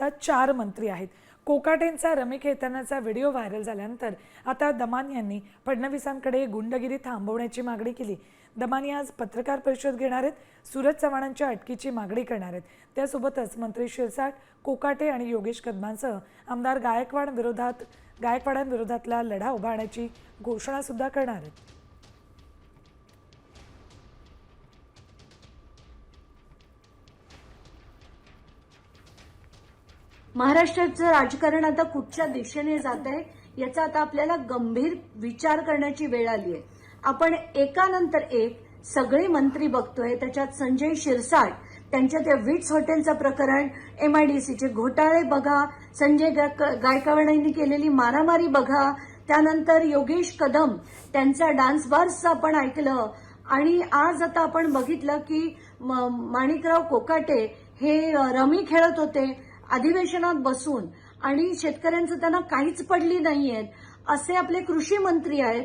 आता चार मंत्री आहेत. कोकाटेंचा रमी खेतानाचा व्हिडिओ व्हायरल झाल्यानंतर आता दमान यांनी फडणवीसांकडे गुंडगिरी थांबवण्याची मागणी केली. दमानी आज पत्रकार परिषद घेणार आहेत. सूरज चव्हाणांच्या अटकीची मागणी करणार आहेत. त्यासोबतच मंत्री शिरसाट कोकाटे आणि योगेश कदमांसह आमदार गायकवाड विरोधात गायकवाडांविरोधातला लढा उभारण्याची घोषणासुद्धा करणार आहेत. महाराष्ट्राचं राजकारण आता कुठच्या दिशेने जात आहे याचा आता आपल्याला गंभीर विचार करण्याची वेळ आली आहे आपण एकानंतर एक सगळे मंत्री बघतोय त्याच्यात संजय शिरसाट त्यांच्या त्या विट्स हॉटेलचं प्रकरण एमआयडीसीचे घोटाळे बघा संजय गायक- गायकवाडांनी केलेली मारामारी बघा त्यानंतर योगेश कदम त्यांचा डान्स बार्सचं आपण ऐकलं आणि आज आता आपण बघितलं की म- माणिकराव कोकाटे हे रमी खेळत होते. अधिवेशनात बसून आणि शेतकऱ्यांचं त्यांना काहीच पडली नाहीयेत असे आपले कृषी मंत्री आहेत.